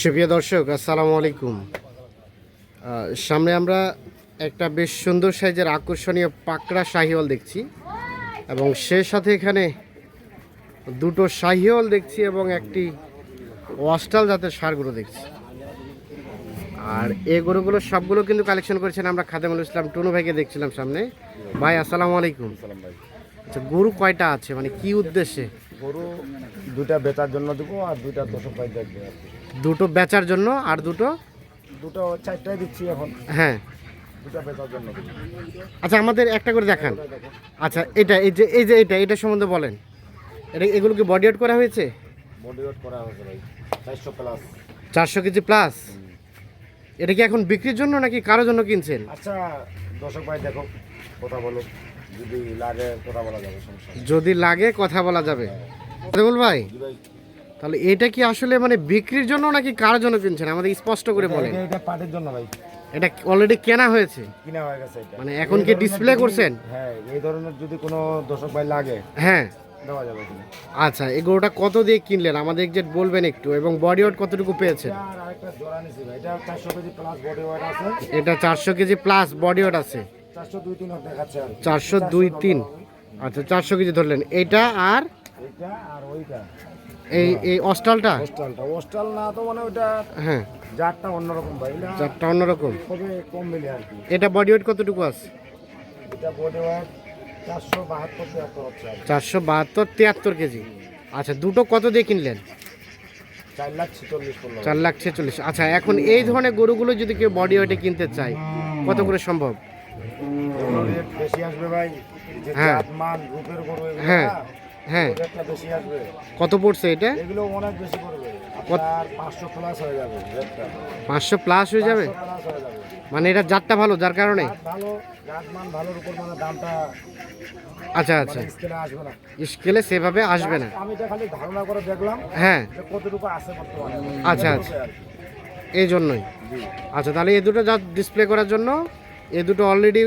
সুপ্রিয় দর্শক আসসালামু আলাইকুম। সামনে আমরা একটা বেশ সুন্দর সাইজের আকর্ষণীয় পাকড়া শাহিওয়াল দেখছি এবং সে সাথে এখানে দুটো শাহিওয়াল দেখছি এবং একটি ওয়াস্টাল জাতের সারগুলো দেখছি। আর এই গরুগুলো সবগুলো কিন্তু কালেকশন করেছেন আমরা খাদেমুল ইসলাম টুনু ভাইকে দেখছিলাম সামনে। ভাই আসসালামু আলাইকুম। সালাম ভাই আচ্ছা গরু কয়টা আছে? মানে কি উদ্দেশ্যে? গরু দুইটা বেচার জন্য দেবো আর দুইটা দশক ভাই দেখবে আর কি। দুটো বেচার জন্য আর দুটো দুটো চারটাই দিচ্ছি এখন। হ্যাঁ। আচ্ছা আমাদের একটা করে দেখান। আচ্ছা এটা এই যে এই যে এটা এটা সম্বন্ধে বলেন। এটা এগুলো কি বডি আউট করা হয়েছে? বডি ওয়েট করা হয়েছে ভাই। চারশো প্লাস চারশো কেজি প্লাস এটা কি এখন বিক্রির জন্য নাকি কারও জন্য কিনছেন? আচ্ছা দর্শক ভাই দেখো কথা বলো। যদি লাগে কথা বলা যাবে সমস্যা যদি লাগে কথা বলা যাবে। দেখুন ভাই ভাই। তাহলে এটা কি আসলে মানে বিক্রির জন্য নাকি কার জন্য কিনছেন? আমাদের স্পষ্ট করে বলেন। এটা- এটা পাটের জন্য ভাই। এটা অলরেডি কেনা হয়েছে? কিনা হয়ে গেছে এটা। মানে এখন কি ডিসপ্লে করছেন? হ্যাঁ এই ধরনের যদি কোনো দশক ভাই লাগে হ্যাঁ। দেওয়া যাবে আচ্ছা এই গরুটা কত দিয়ে কিনলেন? আমাদের যে বলবেন একটু এবং বডি ওয়েট কতটুকু পেয়েছেন? এটা এটা চারশো কেজি প্লাস বডি ওয়েট আছে। এটা চারশো কেজি প্লাস বডি ওয়েট আছে। চারশো দুই তিন আচ্ছা চারশো কেজি ধরলেন। এইটা আর? এইটা আর ওইটা। এই এই অস্টালটা হোস্টালটা হোস্টাল না তো মানে ওইটা হ্যাঁ। জাতটা অন্যরকম ভাই। চারটা অন্যরকম? খুবই কম মিলে আর কি। এটা বডি ওয়েট কতটুকু আছে? এটা বডি ওয়েট চারশো বাহাত্তর তিয়াত্তর কেজি। আচ্ছা দুটো কত দিয়ে কিনলেন? চার লাখ ছিচল্লিশ আচ্ছা এখন এই ধরনের গরুগুলো যদি কেউ বডি ওয়েটে কিনতে চায় কত করে সম্ভব? বেশি আসবে ভাই। হ্যাঁ। হ্যাঁ। হ্যাঁ। ওর বেশি আসবে। কত পড়ছে এটা? এগুলো অনেক বেশি পড়বে। আপনার পাঁচশো প্লাস হয়ে যাবে প্লাস হয়ে মানে এটা জাতটা ভালো যার কারণে? ভালো জাত ভালোর উপর মানে দামটা আচ্ছা আচ্ছা। মানে স্কেলে আসবে না। স্কেলে সেভাবে আসবে না। আমি এটা খালি ধারণা করে দেখলাম হ্যাঁ। কতটুকু আছে বর্তমানে। আচ্ছা, আচ্ছা। এই জন্যই। আচ্ছা তাহলে এই দুটো যা ডিসপ্লে করার জন্য এই দুটো অলরেডি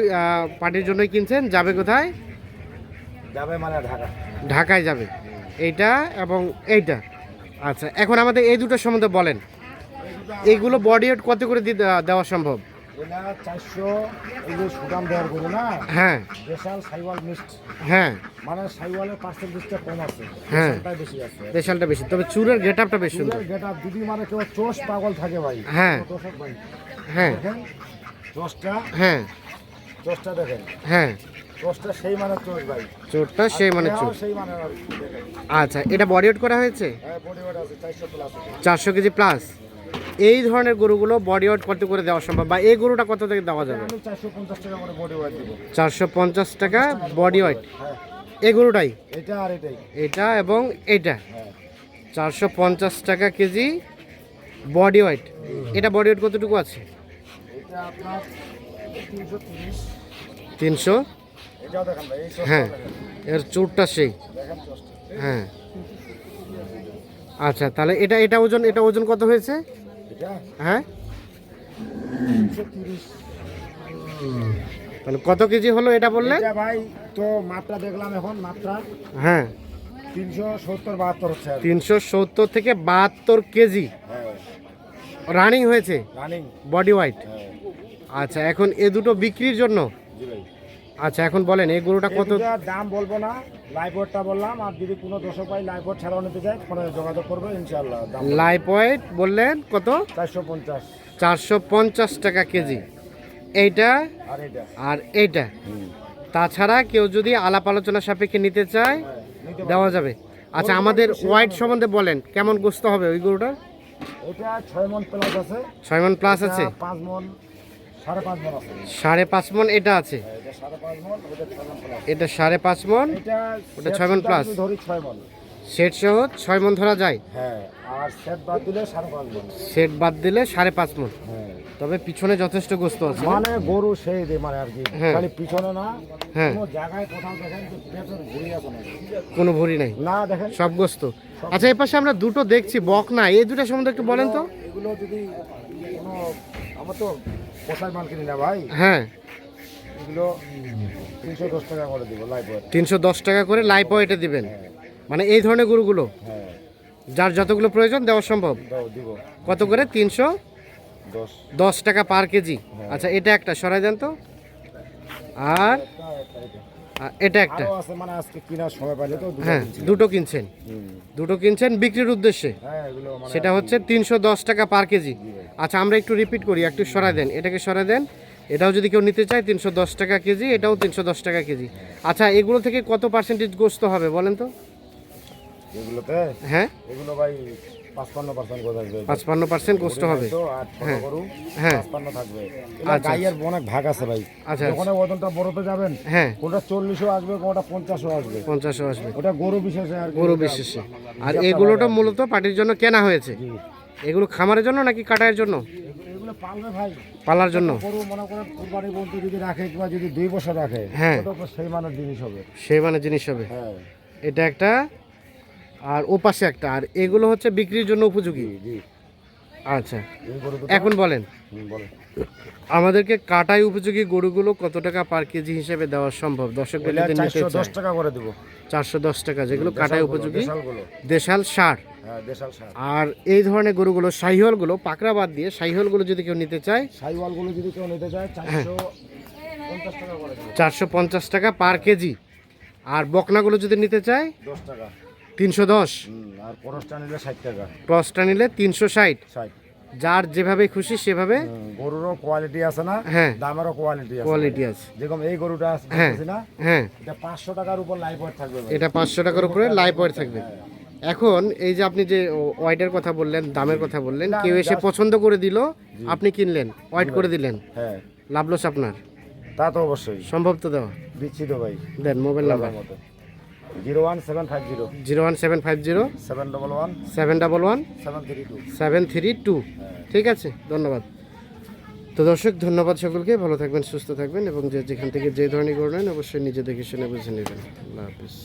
পার্টির জন্যই কিনছেন যাবে কোথায়? যাবে মানে ঢাকা। ঢাকায় যাবে। এইটা এবং এইটা। আচ্ছা এখন আমাদের এই দুটো সম্বন্ধে বলেন। এইগুলো বডি ওয়েট কত করে দেওয়া- সম্ভব? এটা চারশো এই যে সুদাম দেওয়ার করে না? হ্যাঁ। দেশাল সাইওয়াল মিক্সড হ্যাঁ। মানে সাইওয়ালের পার্সেন্টেজটা কম আছে হ্যাঁ। দেশালটাই বেশি আছে। স্পেশালটা বেশি। তবে চুরের গেট আপটা বেশ সুন্দর। গেটা যদি মানে কেউ চোষ পাগল থাকে ভাই হ্যাঁ। দর্শক ভাই। হ্যাঁ। দেখেন চোষটা হ্যাঁ। চোষটা দেখেন। হ্যাঁ। চোষটা সেই মানে চোষ ভাই। চোরটা সেই মানে চোর। সেই মানে আচ্ছা এটা বডি ওয়েট করা হয়েছে? হ্যাঁ চারশো কেজি প্লাস এই ধরনের গরুগুলো বডি ওয়েট কত করে দেওয়া সম্ভব? বা এই গরুটা কত থেকে দেওয়া যাবে? চারশো পঞ্চাশ টাকা বডি ওয়েট ওয়েট হ্যাঁ। এই গরুটাই? এটা আর এটাই। এটা এবং এইটা? হ্যাঁ। চারশো পঞ্চাশ টাকা কেজি বডি ওয়েট এটা বডি ওয়েট কতটুকু আছে? তিনশো হ্যাঁ এর চুরটা সেই। হ্যাঁ। আচ্ছা তাহলে এটা এটা ওজন এটা ওজন কত হয়েছে? হ্যাঁ? তাহলে কত কেজি হলো এটা বললে? ভাই তো মাত্রা দেখলাম এখন মাত্রা হ্যাঁ। তিনশো সত্তর থেকে বাহাত্তর কেজি। হ্যাঁ। রানিং হয়েছে? রানিং। Body weight? হ্যাঁ। আচ্ছা এখন এ দুটো বিক্রির জন্য আচ্ছা এখন বলেন এই গরুটা কত দাম বলব না লাইভ বললাম আর যদি কোনো দর্শক পাই লাইভ ছাড়াও নিতে চায় ফোনে যোগাযোগ করবে ইনশাআল্লাহ দাম লাইফ ওয়েট বললেন কত? চারশো পঞ্চাশ। চারশো পঞ্চাশ টাকা কেজি। এইটা আর এটা আর এইটা। তাছাড়া কেউ যদি আলাপ আলোচনা সাপেক্ষে নিতে চায় হ্যাঁ। দেওয়া যাবে। আচ্ছা আমাদের হোয়াইট সম্বন্ধে বলেন কেমন গোস্ত হবে ওই গরুটা এটা ছয় মন প্লাস আছে। ছয় মন প্লাস আছে? পাঁচ মন। সাড়ে পাঁচ মন এটা আছে? হ্যাঁ, এটা সাড়ে পাঁচ মন ওটা ছয় মন প্লাস সেট সহ ছয় মন ধরা যায়? হ্যাঁ সেট বাদ দিলে সাড়ে পাঁচ মন। সেট বাদ দিলে সাড়ে পাঁচ মন। হ্যাঁ। তবে পিছনে যথেষ্ট গোস্ত আছে। মানে গরু সেই রে মানে আর কি। হ্যাঁ। খালি পিছনে না হ্যাঁ। কোনো জায়গায় কোথাও দেখেন যে পেটের ঘুরি আছে না কোনো ভরি নাই? না দেখেন। সব গোস্ত। আচ্ছা এই পাশে আমরা দুটো দেখছি বক না এই দুটো সম্বন্ধে একটু বলেন তো। এগুলো যদি কোনো আমার তো পোষায় মাল কিনি না ভাই? হ্যাঁ। এগুলো তিনশো দশ টাকা করে দেবো লাইভ তিনশো দশ টাকা করে লাইফ ওয়েটে দিবেন। মানে এই ধরনের গরুগুলো? হ্যাঁ। যার যতগুলো প্রয়োজন দেওয়া সম্ভব। কত করে? তিনশো দশ। টাকা পার কেজি। আচ্ছা এটা একটা সরাই দেন তো। আর? এটা একটা। আছে মানে আজকে কিনার সময় পাইলে তো হ্যাঁ দুটো কিনছেন। দুটো কিনছেন বিক্রির উদ্দেশ্যে। হ্যাঁ মানে সেটা হচ্ছে তিনশো দশ টাকা পার কেজি। আচ্ছা আমরা একটু রিপিট করি একটু সরাই দেন এটাকে সরাই দেন। এটাও যদি কেউ নিতে চায় তিনশো দশ টাকা কেজি এটাও তিনশো দশ টাকা কেজি। আচ্ছা এগুলো থেকে কত পার্সেন্টেজ গোস্ত হবে বলেন তো? এগুলোতে? হ্যাঁ। এগুলো ভাই পাঁচপান্ন পার্সেন্ট হবে। হ্যাঁ। থাকবে। আচ্ছা, গাইয়ের অনেক ভাগ আছে ভাই। আচ্ছা, ওখানে ওজনটা বড়তে যাবেন হ্যাঁ। কোনটা আসবে কোনটা আসবে। পঞ্চাশও আসবে। ওটা গরু বিশেষে আর গরু বিশেষে। আর এগুলোটা মূলত পাটির জন্য কেনা হয়েছে। এগুলো খামারের জন্য নাকি কাটায়ের জন্য? পালার জন্য। যদি রাখে কিংবা যদি দুই বছর রাখে হ্যাঁ। সেই মানের জিনিস হবে। সেই মানে জিনিস হবে। হ্যাঁ। এটা একটা আর ও পাশে একটা আর এগুলো হচ্ছে বিক্রির জন্য উপযোগী? আচ্ছা এখন বলেন। আমাদেরকে কাটাই উপযোগী গরুগুলো কত টাকা পার কেজি হিসেবে দেওয়া সম্ভব? চারশো দশ টাকা করে দিব। চারশো দশ টাকা যেগুলো কাটাই উপযোগী। দেশাল সার। হ্যাঁ দেশাল সার। আর এই ধরনের গরুগুলো শাহিওয়ালগুলো পাকড়া বাদ দিয়ে শাহিওয়ালগুলো যদি কেউ নিতে চায়। সাইওয়ালগুলো যদি কেউ নিতে চায় চারশো পঞ্চাশ টাকা চারশো পঞ্চাশ টাকা পার কেজি আর বকনাগুলো যদি নিতে চায়? দশ টাকা। তিনশো দশ। আর পরশটা নিলে ষাট টাকা। ক্রসটা নিলে তিনশো ষাট। ষাট। যার যেভাবে খুশি সেভাবে গরুরও কোয়ালিটি আছে না হ্যাঁ। দামেরও কোয়ালিটি আছে। কোয়ালিটি আছে। যেরকম এই গরুটা আছে হ্যাঁ না? হ্যাঁ। এটা পাঁচশো টাকার উপর লাইভ ওয়েট থাকবে এটা পাঁচশো টাকার উপরে লাইভ ওয়েট থাকবে। এখন এই যে আপনি যে ওয়াইডের কথা বললেন দামের কথা বললেন কেউ এসে পছন্দ করে দিল আপনি কিনলেন ওয়াইট করে দিলেন। হ্যাঁ। লাভ লস আপনার। তা তো অবশ্যই। সম্ভব তো দেওয়া। দিচ্ছি তো ভাই। দেন মোবাইল নাম্বার মতো zero one seven five zero. Zero one seven five zero. Seven double one. Seven double one. Seven three two. Seven three two. ঠিক আছে ধন্যবাদ। তো দর্শক ধন্যবাদ সকলকে। ভালো থাকবেন সুস্থ থাকবেন এবং যে যেখান থেকে যে ধরনের করবেন অবশ্যই নিজে দেখে শুনে বুঝে নেবেন। আল্লাহ হাফিজ।